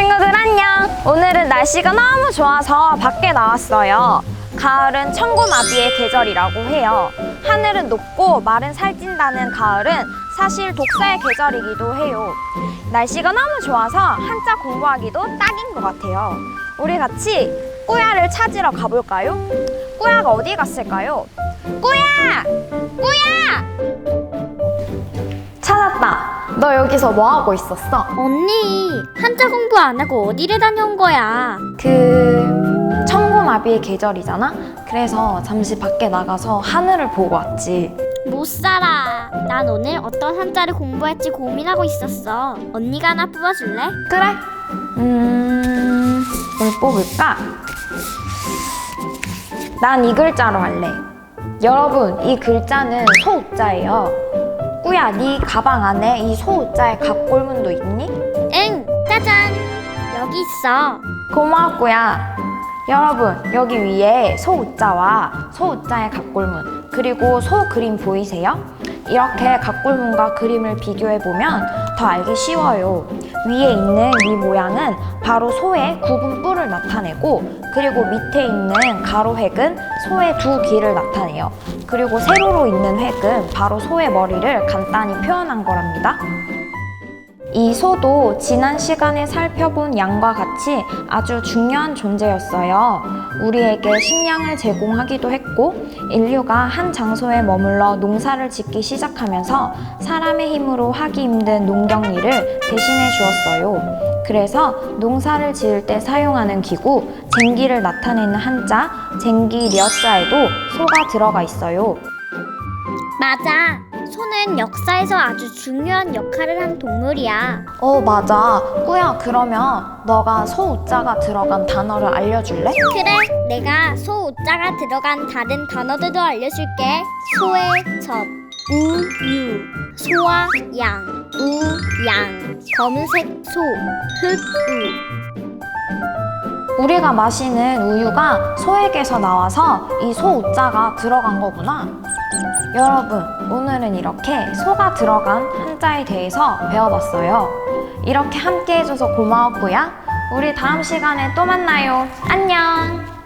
친구들 안녕! 오늘은 날씨가 너무 좋아서 밖에 나왔어요. 가을은 천고마비의 계절이라고 해요. 하늘은 높고 말은 살찐다는 가을은 사실 독서의 계절이기도 해요. 날씨가 너무 좋아서 한자 공부하기도 딱인 것 같아요. 우리 같이 꾸야를 찾으러 가볼까요? 꾸야가 어디 갔을까요? 꾸야! 꾸야! 너 여기서 뭐 하고 있었어? 언니, 한자 공부 안 하고 어디를 다녀온 거야? 그 천고마비의 계절이잖아. 그래서 잠시 밖에 나가서 하늘을 보고 왔지. 못 살아. 난 오늘 어떤 한자를 공부할지 고민하고 있었어. 언니가 하나 뽑아줄래? 그래? 음, 뭘 뽑을까? 난 이 글자로 할래. 여러분, 이 글자는 소자예요. 꾸야, 네 가방 안에 이 소자의 갑골문도 있니? 응, 짜잔. 여기 있어. 고마워, 꾸야. 여러분, 여기 위에 소자와 소자의 갑골문, 그리고 소 그림 보이세요? 이렇게 갑골문과 그림을 비교해 보면 더 알기 쉬워요. 위에 있는 이 모양은 바로 소의 굽은 뿔을 나타내고, 그리고 밑에 있는 가로 획은 소의 두 귀를 나타내요. 그리고 세로로 있는 획은 바로 소의 머리를 간단히 표현한 거랍니다. 이 소도 지난 시간에 살펴본 양과 같이 아주 중요한 존재였어요. 우리에게 식량을 제공하기도 했고, 인류가 한 장소에 머물러 농사를 짓기 시작하면서 사람의 힘으로 하기 힘든 농경 일을 대신해 주었어요. 그래서 농사를 지을 때 사용하는 기구, 쟁기를 나타내는 한자, 쟁기 려자에도 소가 들어가 있어요. 맞아. 소는 역사에서 아주 중요한 역할을 한 동물이야. 어, 맞아. 꾸야, 그러면 너가 소우자가 들어간 단어를 알려줄래? 그래, 내가 소 우자가 들어간 다른 단어들도 알려줄게. 소의 젖, 우유, 소와 양, 우양, 검은색 소, 흑우. 우리가 마시는 우유가 소에게서 나와서 이 소우자가 들어간 거구나. 여러분, 오늘은 이렇게 소가 들어간 한자에 대해서 배워봤어요. 이렇게 함께 해줘서 고마웠고요. 우리 다음 시간에 또 만나요. 안녕!